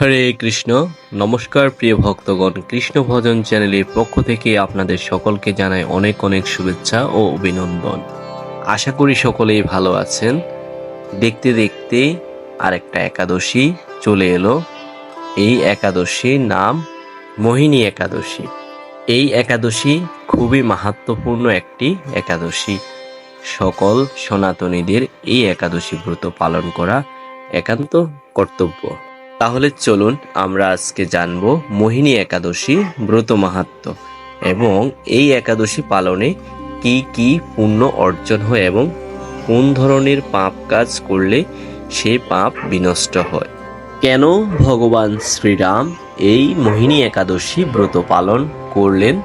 হরে কৃষ্ণ। নমস্কার প্রিয় ভক্তগণ, কৃষ্ণ ভজন চ্যানেলের পক্ষ থেকে আপনাদের সকলকে জানাই অনেক অনেক শুভেচ্ছা ও অভিনন্দন। আশা করি সকলেই ভালো আছেন। দেখতে দেখতে আরেকটা একাদশী চলে এলো। এই একাদশীর নাম মোহিনী একাদশী। এই একাদশী খুবই মাহাত্মপূর্ণ একটি একাদশী। সকল সনাতনীদের এই একাদশী ব্রত পালন করা একান্ত কর্তব্য। তাহলে চলুন আমরা আজকে জানব মোহিনী একাদশী ব্রত মাহাত্ম এবং এই একাদশী পালনে কি কি পুণ্য অর্জন হয় এবং কোন ধরনের পাপ কাজ করলে সেই পাপ বিনষ্ট হয়। কেন ভগবান শ্রীরাম এই মোহিনী একাদশী ব্রত পালন করলেন?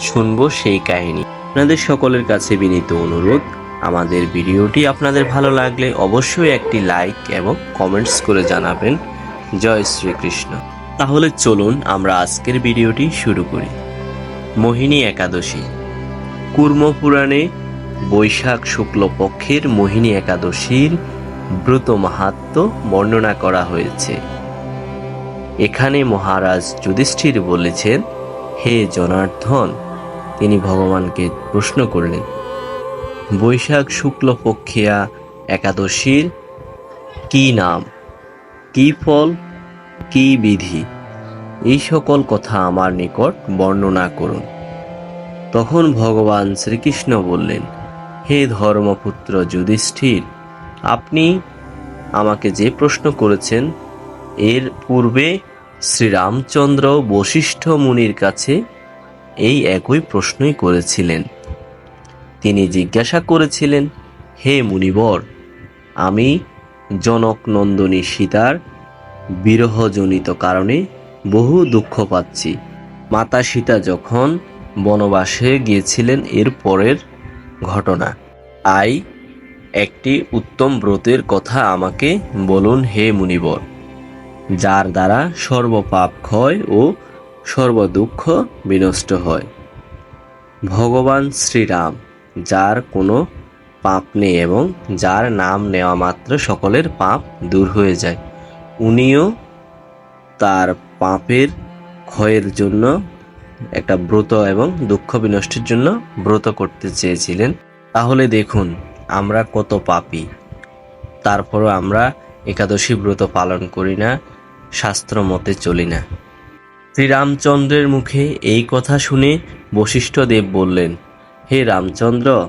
শুনব সেই কাহিনী। আপনাদের সকলের কাছে বিনীত অনুরোধ, আমাদের ভিডিওটি আপনাদের ভালো লাগলে অবশ্যই একটি লাইক এবং কমেন্টস করে জানাবেন। জয় শ্রীকৃষ্ণ। তাহলে চলুন আমরা আজকের ভিডিওটি শুরু করি। মোহিনী একাদশী। কুর্ম পুরাণে বৈশাখ শুক্লপক্ষের মোহিনী একাদশীর ব্রত মাহাত্ম বর্ণনা করা হয়েছে। এখানে মহারাজ যুধিষ্ঠির বলেছেন, হে জনার্দন, তিনি ভগবানকে প্রশ্ন করলেন, বৈশাখ শুক্লপক্ষিয়া একাদশীর কি নাম? কি ফল, কি বিধি, এই সকল কথা আমার নিকট বর্ণনা করুন। তখন ভগবান শ্রীকৃষ্ণ বললেন, হে ধর্মপুত্র যুধিষ্ঠির, আপনি আমাকে যে প্রশ্ন করেছেন, এর পূর্বে শ্রীরামচন্দ্র বশিষ্ঠ মুনির কাছে এই একই প্রশ্নই করেছিলেন। তিনি জিজ্ঞাসা করেছিলেন, হে মুনিবর, আমি জনক নন্দনী সীতার বিরহজনিত কারণে বহু দুঃখ পাচ্ছি। মাতা সীতা যখন বনবাসে গিয়েছিলেন এর পরের ঘটনা। আই, একটি উত্তম ব্রতের কথা আমাকে বলুন হে মুনিবর, যার দ্বারা সর্বপাপ ক্ষয় ও সর্বদুঃখ বিনষ্ট হয়। ভগবান শ্রীরাম, যার কোনো পাপ নেই এবং যার নাম নেওয়া মাত্র সকলের পাপ দূর হয়ে যায়। উনিও তার পাপের ক্ষয়ের জন্য একটা ব্রত এবং দুঃখ বিনষ্টের জন্য ব্রত করতে চেয়েছিলেন। তাহলে দেখুন, আমরা কত পাপী। তারপরও আমরা একাদশী ব্রত পালন করি না, শাস্ত্র মতে চলি না। শ্রীরামচন্দ্রের মুখে এই কথা শুনে বশিষ্ঠদেব বললেন, হে রামচন্দ্র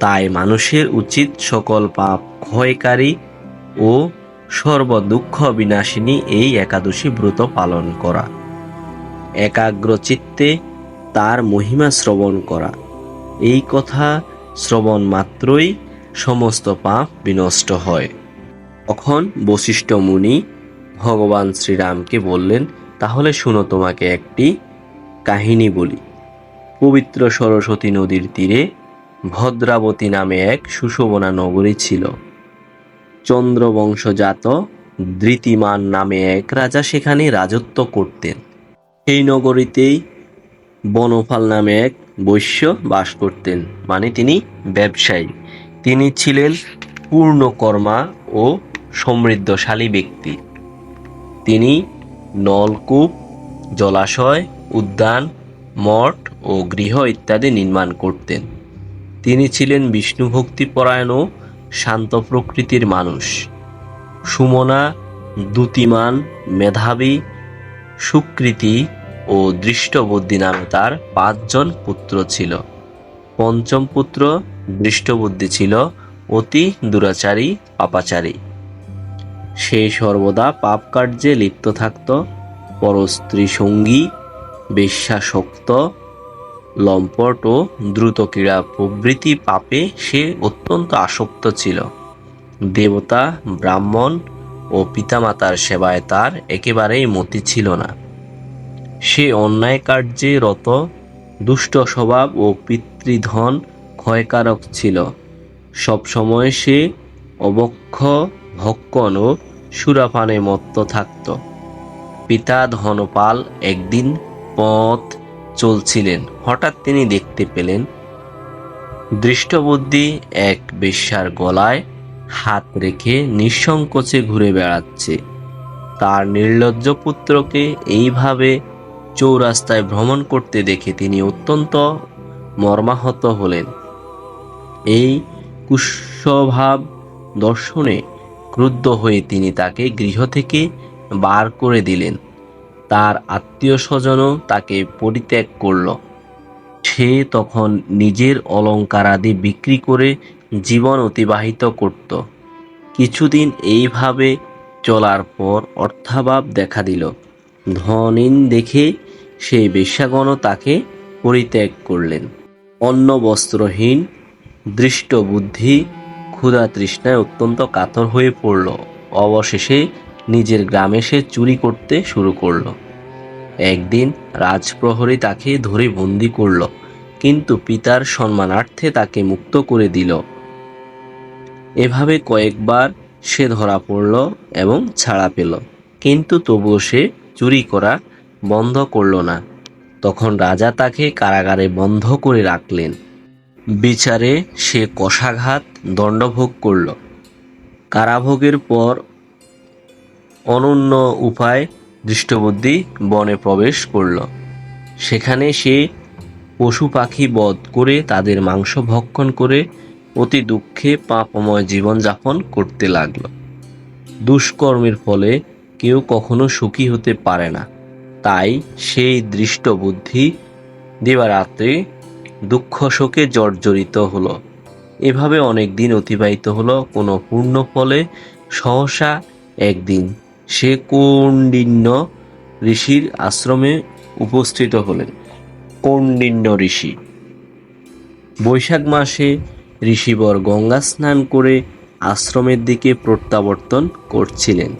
তাই মানুষের উচিত সকল পাপ ক্ষয়কারী ও সর্বদুঃখ বিনাশিনী এই একাদশী ব্রত পালন করা। একাগ্র চিত্তে তার মহিমা শ্রবণ করা। এই কথা শ্রবণ মাত্রই সমস্ত পাপ বিনষ্ট হয়। তখন বশিষ্ঠ মুনি ভগবান শ্রীরামকে বললেন, তাহলে শুনো তোমাকে একটি কাহিনী বলি। পবিত্র সরস্বতী নদীর তীরে ভদ্রাবতী নামে এক সুশোভনা নগরী ছিল। চন্দ্রবংশজাত ধৃতিমান নামে এক রাজা সেখানে রাজত্ব করতেন। সেই নগরীতেই বনফাল নামে এক বৈশ্য বাস করতেন মানে তিনি ব্যবসায়ী। তিনি ছিলেন পূর্ণকর্মা ও সমৃদ্ধশালী ব্যক্তি। তিনি নলকূপ, জলাশয়, উদ্যান, মঠ ও গৃহ ইত্যাদি নির্মাণ করতেন। তিনি ছিলেন বিষ্ণু ভক্তিপরায়ণ ও শান্ত প্রকৃতির মানুষ। সুমনা, দ্যুতিমান, মেধাবী, সুকৃতি ও দৃষ্টবুদ্ধি নামে তার পাঁচজন পুত্র ছিল। পঞ্চম পুত্র দৃষ্টবুদ্ধি ছিল, অতি দুরাচারী, পাপাচারী। সে সর্বদা পাপ কার্যে লিপ্ত থাকত, পরস্ত্রী সঙ্গী, বেশ্যাসক্ত লম্পট ও দ্রুত ক্রীড়া প্রভৃতি পাপে সে অত্যন্ত আসক্ত ছিল। দেবতা, ব্রাহ্মণ ও পিতামাতার সেবায় তার একেবারেই মতি ছিল না। সে অন্যায় কার্যে রত, দুষ্ট স্বভাব ও পিতৃধন ক্ষয়কারক ছিল। সবসময় সে অবক্ষ, ভক্ষণ ও সুরাপানে মত্ত থাকত। পিতা ধনপাল একদিন পথ চলছিলেন। হঠাৎ তিনি দেখতে পেলেন দৃষ্টবুদ্ধি এক বেশ্যার গলায় হাত রেখে নিঃসংকোচে ঘুরে বেড়াচ্ছে। তার নির্লজ্জ পুত্রকে এইভাবে চৌরাস্তায় ভ্রমণ করতে দেখে তিনি অত্যন্ত মর্মাহত হলেন। এই কুস্বভাব দর্শনে ক্রুদ্ধ হয়ে তিনি তাকে গৃহ থেকে বার করে দিলেন। তার আত্মীয় স্বজনও তাকে পরিত্যাগ করল। সে তখন নিজের অলঙ্কারাদি বিক্রি করে জীবন অতিবাহিত করত। কিছুদিন এইভাবে চলার পর অর্থাভাব দেখা দিল। ধনীন দেখে সেই বেশ্যাগণও তাকে পরিত্যাগ করলেন। অন্য বস্ত্রহীন দৃষ্ট বুদ্ধি ক্ষুধা তৃষ্ণায় অত্যন্ত কাতর হয়ে পড়ল। অবশেষে নিজের গ্রামে সে চুরি করতে শুরু করল। একদিন রাজপ্রহরী তাকে ধরে বন্দি করল, কিন্তু পিতার সম্মানার্থে তাকে মুক্ত করে দিল। এভাবে কয়েকবার সে ধরা পড়ল এবং ছাড়া পেল, কিন্তু তবুও সে চুরি করা বন্ধ করল না। তখন রাজা তাকে কারাগারে বন্ধ করে রাখলেন। বিচারে সে কষাঘাত দণ্ডভোগ করল। কারাভোগের পর অনন্য উপায় দৃষ্টবুদ্ধি বনে প্রবেশ করল। সেখানে সে পশু পাখি বধ করে তাদের মাংস ভক্ষণ করে অতি দুঃখে পাপময় জীবনযাপন করতে লাগল। দুষ্কর্মের ফলে কেউ কখনো সুখী হতে পারে না। তাই সেই দৃষ্ট বুদ্ধি দিবারাত্রি দুঃখ শোকে জর্জরিত হলো। এভাবে অনেক দিন অতিবাহিত হলো। কোনো পূর্ণ ফলে সহসা একদিন সে কৌণ্ডিন্য ঋষির আশ্রমে উপস্থিত হলেন। কৌণ্ডিন্য ঋষি। বৈশাখ মাসে ঋষিবর গঙ্গা স্নান করে আশ্রমের দিকে প্রত্যাবর্তন করছিলেন।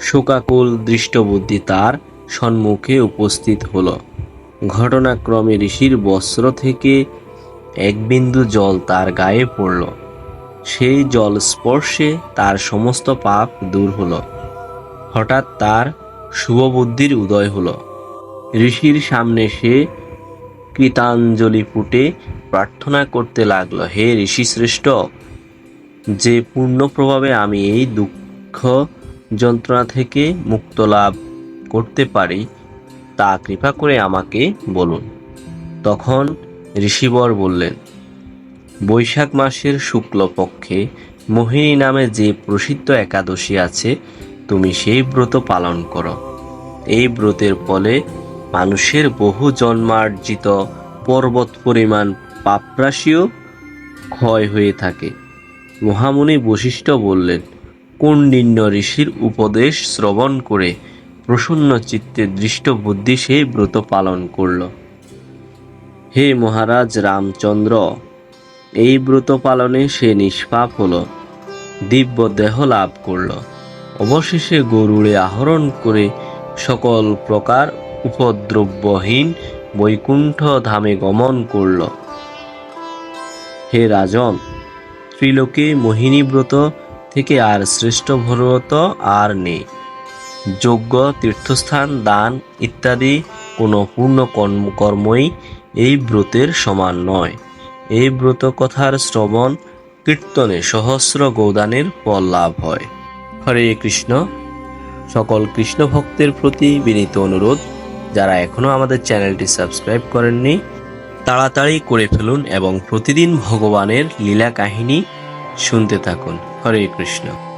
শোকাকুল দৃষ্টবুদ্ধি তার সম্মুখে উপস্থিত হল। ঘটনাক্রমে ঋষির বস্ত্র থেকে এক বিন্দু জল তার গায়ে পড়ল। সেই জল স্পর্শে তার সমস্ত পাপ দূর হলো। হঠাৎ তার শুভবুদ্ধির উদয় হল। ঋষির সামনে সে কৃতাঞ্জলি ফুটে প্রার্থনা করতে লাগল, হে ঋষি শ্রেষ্ঠ যে পূর্ণ প্রভাবে আমি এই দুঃখ যন্ত্রণা থেকে মুক্ত লাভ করতে পারি, তা কৃপা করে আমাকে বলুন। তখন ঋষিবর বললেন, বৈশাখ মাসের শুক্লপক্ষে মোহিনী নামে যে প্রসিদ্ধ একাদশী আছে তুমি সেই ব্রত পালন করো। এই ব্রতের ফলে মানুষের বহু জন্মার্জিত পর্বত পরিমাণ পাপরাশিও ক্ষয় হয়ে থাকে। মহামুনি বশিষ্ঠ বললেন, কুণ্ডিন্য ঋষির উপদেশ শ্রবণ করে প্রসন্ন চিত্তে দৃষ্ট বুদ্ধি সেই ব্রত পালন করল। হে মহারাজ রামচন্দ্র, এই ব্রত পালনে সে নিষ্পাপ হল দিব্য দেহ লাভ করল। অবশেষে গরুড়ে আহরণ করে সকল প্রকার উপদ্রব্যহীন বৈকুণ্ঠ ধামে গমন করল। হে রাজন, ত্রিলোকে মোহিনী ব্রত থেকে আর শ্রেষ্ঠ ব্রত আর নেই। যজ্ঞ, তীর্থস্থান, দান ইত্যাদি কোনো পূর্ণ কর্ম, কর্মই এই ব্রতের সমান নয়। এই ব্রত কথার শ্রবণ, কীর্তনে সহস্র গৌদানের ফল লাভ হয়। হরে কৃষ্ণ। সকল কৃষ্ণ ভক্তের প্রতি বিনীত অনুরোধ, যারা এখনও আমাদের চ্যানেলটি সাবস্ক্রাইব করেননি, তাড়াতাড়ি করে ফেলুন এবং প্রতিদিন ভগবানের লীলা কাহিনী শুনতে থাকুন। হরে কৃষ্ণ।